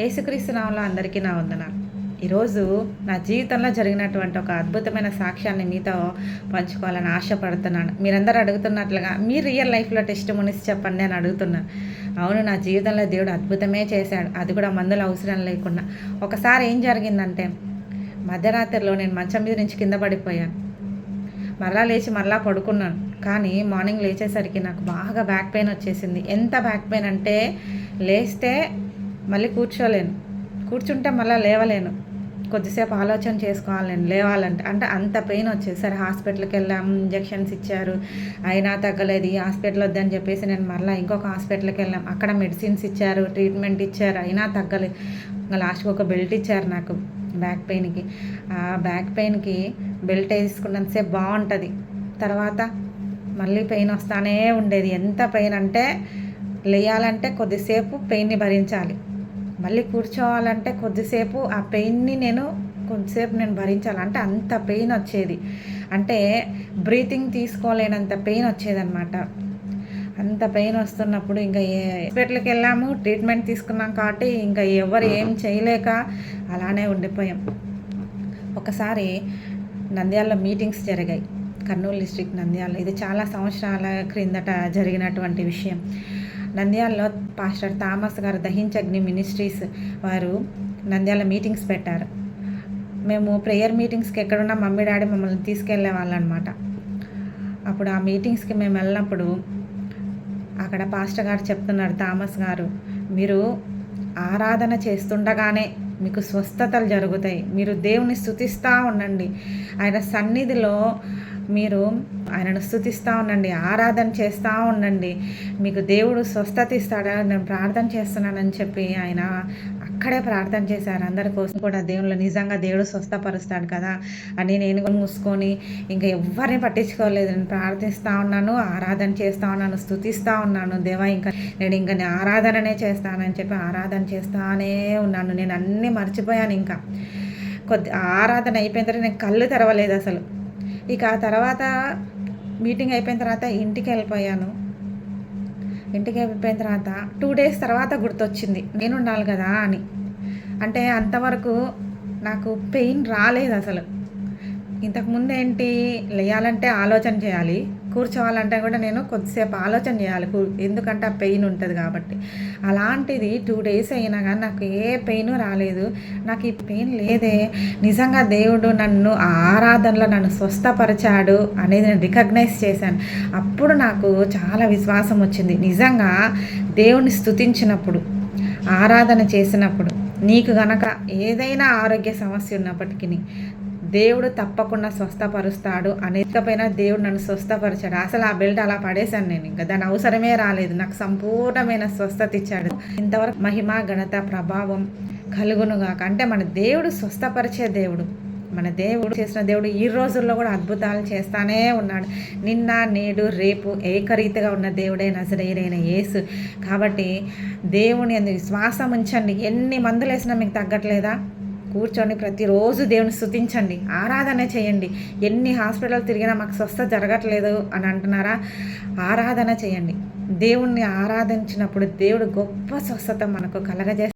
యేసుక్రీస్తు నామంలో అందరికీ నా వందనాలు. ఈరోజు నా జీవితంలో జరిగినటువంటి ఒక అద్భుతమైన సాక్ష్యాన్ని మీతో పంచుకోవాలని ఆశపడుతున్నాను. మీరందరూ అడుగుతున్నట్లుగా మీ రియల్ లైఫ్లో టెస్ట్ మునిసి చెప్పండి నేను అడుగుతున్నాను అవును నా జీవితంలో దేవుడు అద్భుతమే చేశాడు. అది కూడా మందులు అవసరం లేకుండా. ఒకసారి ఏం జరిగిందంటే మధ్యరాత్రిలో నేను మంచం మీద నుంచి కింద పడిపోయాను. మరలా లేచి మరలా పడుకున్నాను. కానీ మార్నింగ్ లేచేసరికి నాకు బాగా బ్యాక్ పెయిన్ వచ్చేసింది. ఎంత బ్యాక్ పెయిన్ అంటే లేస్తే మళ్ళీ కూర్చోలేను. కూర్చుంటే మళ్ళీ లేవలేను. కొద్దిసేపు ఆలోచన చేసుకోవాలి నేను లేవాలంటే. అంటే అంత పెయిన్ వచ్చేది. సరే హాస్పిటల్కి వెళ్ళాము ఇంజెక్షన్స్ ఇచ్చారు. అయినా తగ్గలేదు ఈ హాస్పిటల్ వద్దని చెప్పేసి నేను మళ్ళీ ఇంకొక హాస్పిటల్కి వెళ్ళాం అక్కడ మెడిసిన్స్ ఇచ్చారు ట్రీట్మెంట్ ఇచ్చారు అయినా తగ్గలేదు. ఇంకా లాస్ట్కి ఒక బెల్ట్ ఇచ్చారు నాకు బ్యాక్ పెయిన్కి. ఆ బ్యాక్ పెయిన్కి బెల్ట్ వేసుకున్నంతసేపు బాగుంటుంది. తర్వాత మళ్ళీ పెయిన్ వస్తానే ఉండేది. ఎంత పెయిన్ అంటే లేయాలంటే కొద్దిసేపు పెయిన్ని భరించాలి. మళ్ళీ కూర్చోవాలంటే కొద్దిసేపు ఆ పెయిన్ని నేను కొద్దిసేపు నేను భరించాలి. అంటే అంత పెయిన్ వచ్చేది. అంటే బ్రీతింగ్ తీసుకోలేనంత పెయిన్ వచ్చేదన్నమాట. అంత పెయిన్ వస్తున్నప్పుడు ఇంకా ఏ హాస్పిటల్కి వెళ్ళాము ట్రీట్మెంట్ తీసుకున్నాం కాబట్టి ఇంకా ఎవరు ఏం చేయలేక అలానే ఉండిపోయాం. ఒకసారి నంద్యాలలో మీటింగ్స్ జరిగాయి. కర్నూలు డిస్ట్రిక్ట్ నంద్యాల. ఇది చాలా సంవత్సరాల క్రిందట జరిగినటువంటి విషయం. నంద్యాలలో పాస్టర్ థామస్ గారు దహించగ్ని మినిస్ట్రీస్ వారు నంద్యాల మీటింగ్స్ పెట్టారు. మేము ప్రేయర్ మీటింగ్స్కి ఎక్కడున్నా మమ్మీ డాడీ మమ్మల్ని తీసుకెళ్ళే వాళ్ళనమాట. అప్పుడు ఆ మీటింగ్స్కి మేము వెళ్ళినప్పుడు అక్కడ పాస్టర్ గారు చెప్తున్నారు థామస్ గారు మీరు ఆరాధన చేస్తుండగానే మీకు స్వస్థతలు జరుగుతాయి. మీరు దేవుని స్థుతిస్తూ ఉండండి. ఆయన సన్నిధిలో మీరు ఆయనను స్థుతిస్తూ ఉండండి ఆరాధన చేస్తూ ఉండండి. మీకు దేవుడు స్వస్థత ఇస్తాడని నేను ప్రార్థన చేస్తున్నానని చెప్పి ఆయన అక్కడే ప్రార్థన చేశారు. అందరి కోసం కూడా దేవుళ్ళు నిజంగా దేవుడు స్వస్థపరుస్తాడు కదా అని నేను కూడా మూసుకొని ఇంకా ఎవరిని పట్టించుకోలేదు. నేను ప్రార్థిస్తూ ఉన్నాను ఆరాధన చేస్తూ ఉన్నాను స్థుతిస్తూ ఉన్నాను. దేవా ఇంకా నేను ఇంకా నేను ఆరాధననే చేస్తానని చెప్పి ఆరాధన చేస్తానే ఉన్నాను. నేను అన్నీ మర్చిపోయాను ఇంకా. కొద్ది ఆరాధన అయిపోయిన తర్వాత నేను కళ్ళు తెరవలేదు అసలు. ఇక ఆ తర్వాత మీటింగ్ అయిపోయిన తర్వాత ఇంటికి వెళ్ళిపోయాను. ఇంటికి వెళ్ళిపోయిన తర్వాత టూ డేస్ తర్వాత గుర్తొచ్చింది. నేను ఉండాలి కదా అని. అంటే అంతవరకు నాకు పెయిన్ రాలేదు అసలు. ఇంతకుముందు ఏంటి లేయాలంటే ఆలోచన చేయాలి. కూర్చోవాలంటే కూడా నేను కొద్దిసేపు ఆలోచన చేయాలి. ఎందుకంటే ఆ పెయిన్ ఉంటుంది కాబట్టి. అలాంటిది టూ డేస్ అయినా కానీ నాకు ఏ పెయిన్ రాలేదు. నాకు ఈ పెయిన్ లేదే. నిజంగా దేవుడు నన్ను ఆ ఆరాధనలో నన్ను స్వస్థపరిచాడు అనేది నేను రికగ్నైజ్ చేశాను. అప్పుడు నాకు చాలా విశ్వాసం వచ్చింది. నిజంగా దేవుని స్థుతించినప్పుడు ఆరాధన చేసినప్పుడు నీకు గనక ఏదైనా ఆరోగ్య సమస్య ఉన్నప్పటికీ దేవుడు తప్పకుండా స్వస్థపరుస్తాడు అనేకపోయినా దేవుడు నన్ను స్వస్థపరిచాడు. అసలు ఆ బెల్ట్ అలా పడేశాను నేను. ఇంకా దాని అవసరమే రాలేదు. నాకు సంపూర్ణమైన స్వస్థత ఇచ్చాడు. ఇంతవరకు మహిమ ఘనత ప్రభావం కలుగునుగాక అంటే మన దేవుడు స్వస్థపరిచే దేవుడు. మన దేవుడు చేసిన దేవుడు ఈ రోజుల్లో కూడా అద్భుతాలు చేస్తానే ఉన్నాడు. నిన్న నేడు రేపు ఏకరీతిగా ఉన్న దేవుడే నజరేరైన యేసు. కాబట్టి దేవుని అందు విశ్వాసం ఉంచండి. ఎన్ని మందులు వేసినా మీకు తగ్గట్లేదా? కూర్చొని ప్రతిరోజు దేవుని స్థుతించండి ఆరాధన చేయండి. ఎన్ని హాస్పిటల్ తిరిగినా మాకు స్వస్థ జరగట్లేదు అని అంటున్నారా? ఆరాధన చేయండి. దేవుణ్ణి ఆరాధించినప్పుడు దేవుడు గొప్ప స్వస్థత మనకు కలగజేస్తాడు